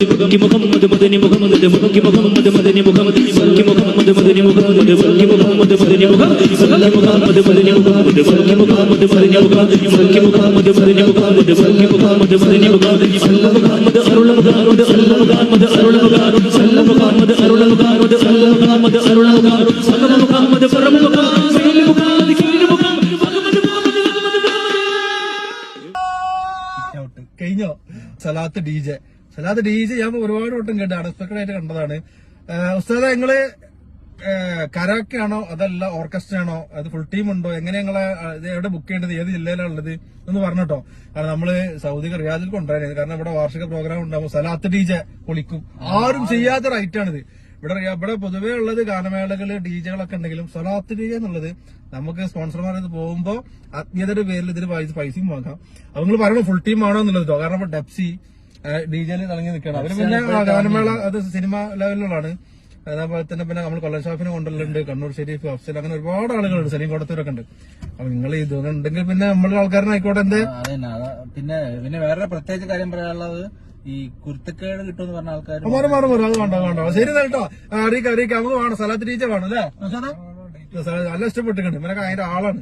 മുഖി മുഖി മുഖി മുഖി മുഖി മുഖി മുഖി മുഖി മുഹമ്മദ് മുഹമ്മദ് മുഹമ്മദ് ഔട്ട് കഴിഞ്ഞോ? Salath D J. Salath D J ഞാൻ ഒരുപാട് വട്ടം കേട്ടു അൺഎക്സ്പെക്ടഡ് ആയിട്ട് കണ്ടതാണ് ഉസ്താദ നിങ്ങൾ കരാക്കെ ആണോ അതല്ല ഓർക്കസ്ട്ര ആണോ അത് ഫുൾ ടീം ഉണ്ടോ? എങ്ങനെ ഞങ്ങളെ എവിടെ ബുക്ക് ചെയ്യേണ്ടത്? ഏത് ജില്ലയിലാണ് ഉള്ളത് എന്ന് പറഞ്ഞിട്ടോ. കാരണം നമ്മൾ സൗദി റിയാദിൽ കൊണ്ടുവരാൻ കാരണം ഇവിടെ വാർഷിക പ്രോഗ്രാം ഉണ്ടാവും സലാത്ത് ഡി ജെ പൊളിക്കും. ആരും ചെയ്യാത്ത റൈറ്റാണിത് ഇവിടെ ഇവിടെ പൊതുവേ ഉള്ളത് ഗാനമേളകൾ ഡി ജെകളൊക്കെ ഉണ്ടെങ്കിലും സലാത്ത് ഡി ജെ എന്നുള്ളത് നമുക്ക് സ്പോൺസർമാർ ഇത് പോകുമ്പോ ആത്മീയതയുടെ പേരിൽ ഇതിന് പൈസ പൈസയും വാങ്ങാം. അത് നിങ്ങൾ പറയണോ ഫുൾ ടീം ആണോ എന്നുള്ളത് കാരണം ഡെപ്സി ഡി ജെയിൽ തുടങ്ങി നിൽക്കണം അവർ പിന്നെ ഗാനമേള അത് സിനിമ ലെവലിലുള്ളതാണ്. അതേപോലെ തന്നെ പിന്നെ നമ്മൾ കൊല്ലം ഷാഫിനെ കൊണ്ടുള്ളുണ്ട് കണ്ണൂർ ഷെരീഫ് അഫ്സൽ അങ്ങനെ ഒരുപാട് ആളുകളുണ്ട്. സലീം കോടത്തൂരൊക്കെ ഉണ്ട്. അപ്പൊ നിങ്ങൾ ഇതൊന്നും ഉണ്ടെങ്കിൽ പിന്നെ നമ്മളെ ആൾക്കാരനായിക്കോട്ടെ എന്ത്? പിന്നെ പിന്നെ വേറെ പ്രത്യേകിച്ച് കാര്യം പറയാനുള്ളത് ഈ കുരുത്തക്കേട് കിട്ടുമെന്ന് പറഞ്ഞ ആൾക്കാർ മാറി മാറി മാറി. അത് വേണ്ട വേണ്ട. ശരി കേട്ടോ. അറിയിക്കാം അറിയിക്കാം. നമുക്ക് വേണം. സ്ഥലത്ത് ടീച്ചർ വേണം അല്ലേ? നല്ല ഇഷ്ടപ്പെട്ടിട്ടുണ്ട്. ഇവനൊക്കെ അതിന്റെ ആളാണ്.